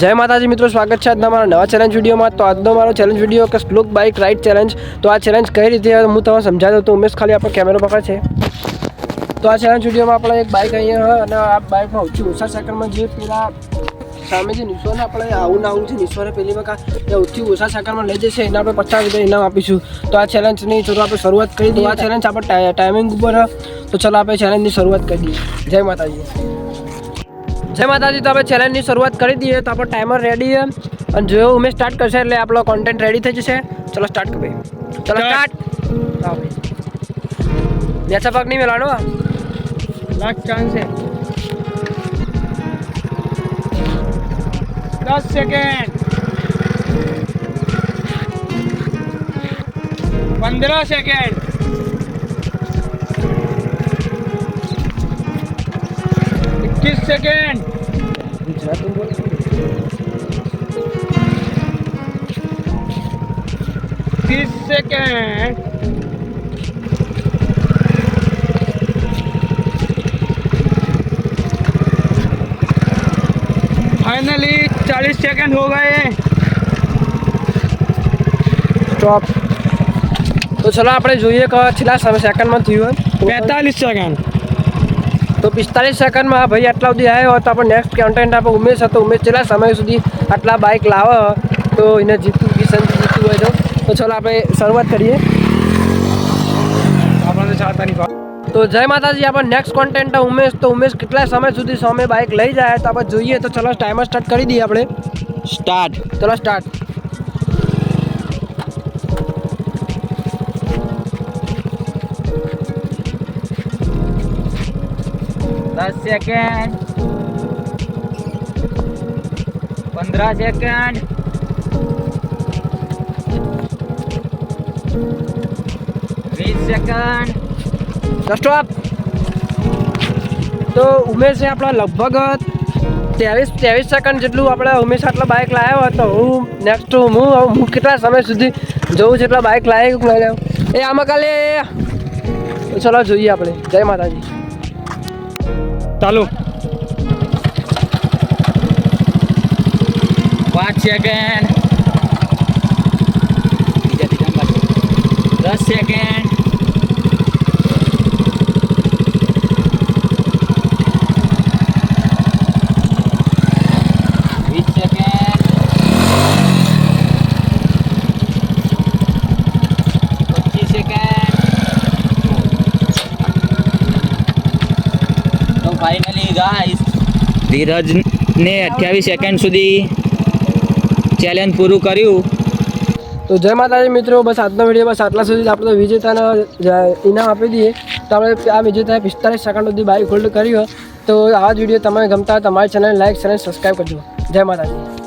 જય માતાજી મિત્રો, સ્વાગત છે આજના મારા નવા ચેલેન્જ વિડીયોમાં. તો આજનો મારો ચેલેન્જ વીડિયો કે સ્લોક બાઇક રાઇડ ચેલેન્જ તો આ ચેલેન્જ કઈ રીતે હું તમને સમજાવ્યો તો ઉમેશ ખાલી આપણો કેમેરો પકડ છે. તો આ ચેલેન્જ વિડીયોમાં આપણે એક બાઇક અહીંયા હોય અને આ બાઇકમાં ઓછી ઓછા સેકન્ડમાં જે પેલા સામે જે નિશ્વરને આપણે આવું ના આવું છે નિશોને પેલી વખત એ ઓછી ઓછા સેકન્ડમાં લઈ જશે, એના આપણે પચાસ રૂપિયા ઇનામ આપીશું. તો આ ચેલેન્જની ચલો આપણે શરૂઆત કરી દઈએ. આ ચેલેન્જ આપણે ટાઈમિંગ ઉપર. તો ચલો આપણે ચેલેન્જની શરૂઆત કરી દઈએ. જય માતાજી. જય માતાજી તો આપણે ચેલેન્જની શરૂઆત કરી દઈએ. તો આપણો ટાઈમર રેડી છે. અને જો ઉમેશ સ્ટાર્ટ કરશે એટલે આપણો કોન્ટેન્ટ રેડી થઈ જશે. ચલો સ્ટાર્ટ કરી ચલો સ્ટાર્ટ નેચા પાક નહીં મેળવાનો? લાસ્ટ ચાન્સ છે. દસ સેકન્ડ પંદર સેકન્ડ એકવીસ સેકન્ડ ગુજરાતી બોલ ત્રીસ સેકન્ડ फाइनली चालीस सेकंड हो गए સ્ટોપ તો ચલો આપણે જોઈએ કે છેલ્લા સમય સેકન્ડમાં થયું હોય पैंतालीस सेकंड તો પિસ્તાલીસ સેકન્ડમાં ભાઈ આટલા સુધી આવ્યો તો આપણે નેક્સ્ટ કન્ટેન્ટ આપણે ઉમેશ હતો. ઉમેશ છેલ્લા સમય સુધી આટલા બાઇક લાવે. તો એને જીતવું કિશન જીતવું હોય તો. તો ચાલો આપણે શરૂઆત કરીએ. તો જય માતાજી આપણે નેક્સ્ટ કોન્ટેન્ટ ઉમેશ. તો ઉમેશ કેટલા સમય સુધી સામે બાઇક લઈ જાય? તો આપણે જોઈએ. તો ચલો ટાઈમર સ્ટાર્ટ કરી દઈએ આપણે. સ્ટાર્ટ ચલો સ્ટાર્ટ સેકન્ડ પંદર સેકન્ડ વીસ સેકન્ડ સ્ટોપ તો ઉમેશે આપણા લગભગ ત્રેવીસ ત્રેવીસ સેકન્ડ જેટલું આપણે હંમેશા આટલા બાઇક લાવ્યો હતો હું નેક્સ્ટ હું હું કેટલા સમય સુધી જોઉં જેટલા બાઇક લાવી લાવ્યો એ આમાં કાલે ચલો જોઈએ આપણે. જય માતાજી. ચાલુ પાંચ સેકન્ડ દસ સેકન્ડ વીસ સેકન્ડ પચીસ સેકન્ડ તો ફાઇનલી ગાઈસ ધીરજને અઠ્યાવીસ સેકન્ડ સુધી ચેલેન્જ પૂરું કર્યું. તો જય માતાજી મિત્રો બસ આજનો વીડિયો બસ આટલા સુધી આપણે તો વિજેતાને ઇનામ આપી દઈએ. તો આપણે આ વિજેતાએ પિસ્તાલીસ સેકન્ડ સુધી બાઇક હોલ્ડ કર્યો. તો આ જ વીડિયો તમને ગમતા હોય તમારી ચેનલ લાઈક ચેનલ સબસ્ક્રાઈબ કરજો. જય માતાજી.